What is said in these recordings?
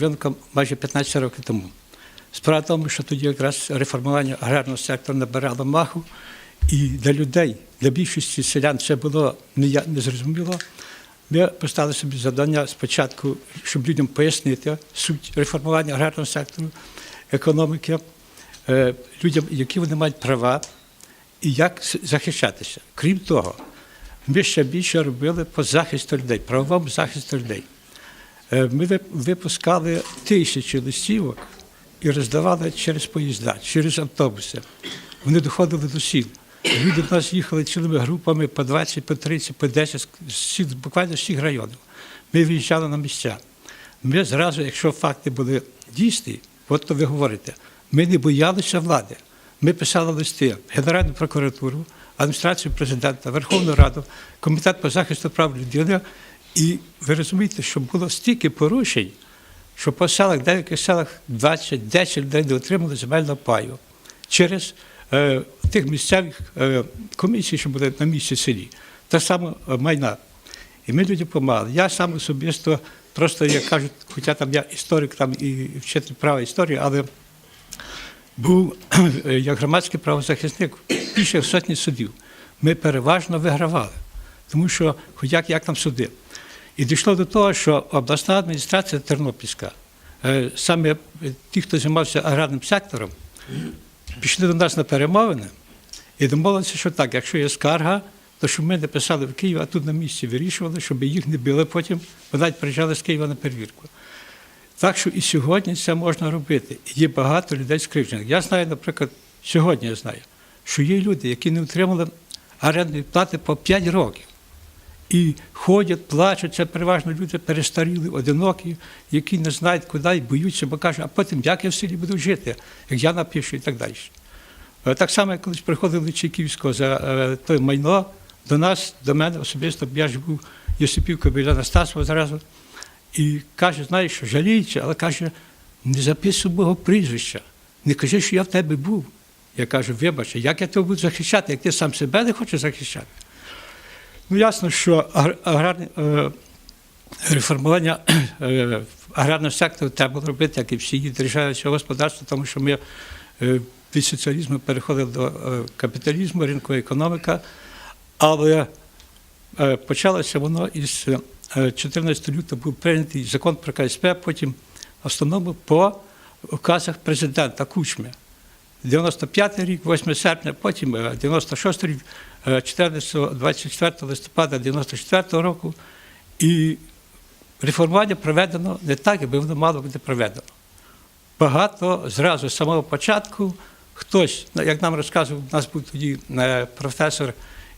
Ринком майже 15 років тому. Справа в тому, що тоді якраз реформування аграрного сектору набирало маху, і для людей, для більшості селян це було нея- незрозуміло. Ми поставили собі завдання спочатку, щоб людям пояснити суть реформування аграрного сектору, економіки, е, людям, які вони мають права і як захищатися. Крім того, ми ще більше робили по захисту людей, правовому захисту людей. Е, Ми вип- випускали тисячі листівок і роздавали через поїзда, через автобуси. Вони доходили до сіл. Люди до нас їхали цілими групами по 20, по 30, по 10, з сіл, буквально з всіх районів. Ми виїжджали на місця. Ми зразу, якщо факти були дійсні, от то ви говорите, ми не боялися влади. Ми писали листи Генеральну прокуратуру, адміністрацію президента, Верховну Раду, Комітет по захисту прав людини. І ви розумієте, що було стільки порушень, що по селах, деяких селах 20-10 людей не отримали земельного паю через е, тих місцевих е, комісій, що були на місці селі. Та саме е, майна. І ми людям допомагали. Я сам особисто, просто як кажуть, хоча там я історик там і вчитель права історії, але був е, як громадський правозахисник більше сотні судів. Ми переважно вигравали, тому що як, як там суди. І дійшло до того, що обласна адміністрація Тернопільська, е, саме ті, хто займався аграрним сектором, пішли до нас на перемовини і домовилися, що так, якщо є скарга, то щоб ми не писали в Київ, а тут на місці вирішували, щоб їх не били потім, бо навіть приїжджали з Києва на перевірку. Так що і сьогодні це можна робити. Є багато людей скривджених. Я знаю, наприклад, сьогодні я знаю, що є люди, які не отримали орендної плати по 5 років. І ходять, плачуть, це переважно люди перестаріли, одинокі, які не знають, куди і боються, бо кажуть, а потім як я в селі буду жити, як я напишу і так далі. Е, Так само, як колись приходили Чайківського за те майно до нас, до мене особисто, я ж був Йосипівка біля Анастасова зразу, і каже, знаєш, що жаліється, але каже, не записуй мого прізвища, не кажи, що я в тебе був. Я кажу, вибач, як я тебе буду захищати, як ти сам себе не хочеш захищати? Ну, ясно, що агр- аграрне реформування е, аграрного сектору треба робити, як і всі держави цього господарства, тому що ми е, від соціалізму переходили до е, капіталізму, ринкова економіка, але почалося воно із е, 14 лютого був прийнятий закон про КСП, потім основному по указах президента Кучми. 95 рік, 8 серпня, потім е, 96 рік, е, 14, 24 листопада 94 року. І реформування проведено не так, якби воно мало бути проведено. Багато зразу з самого початку хтось, ну, як нам розказував, у нас був тоді е, професор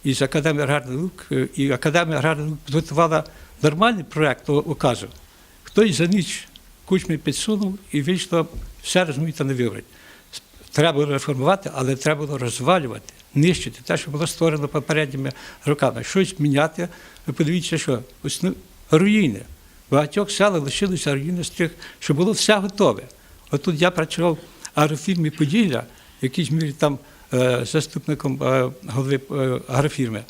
із Академії аграрних наук, е, і Академія аграрних наук підготувала нормальний проєкт того указу. Хтось за ніч кучмі підсунув і вийшло, все розумієте, не вибрать. Треба було реформувати, але треба було розвалювати, нищити те, що було створено попередніми роками. Щось міняти. Ви подивіться, що руїни. Багатьох селах лишилися руїни з тих, що було все готове. От тут я працював в агрофірмі Поділля, в якійсь мірі там е, заступником е, голови е, агрофірми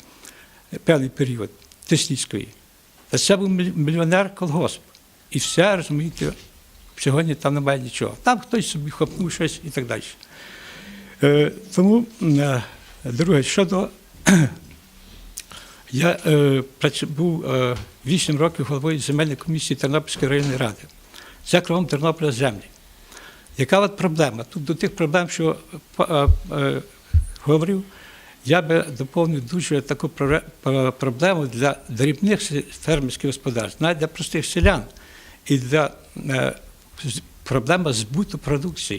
певний період Тисніцької. Це був мільйонер колгосп. І все, розумієте, сьогодні там немає нічого. Там хтось собі хопнув щось і так далі. Е, тому, е, друге, щодо. Я е, був е, 8 років головою земельної комісії Тернопільської районної ради. Це кругом Тернополя землі. Яка от проблема? Тут до тих проблем, що е, говорив, я би доповнив дуже таку проблему для дрібних фермерських господарств, навіть для простих селян і для проблема збуту продукції.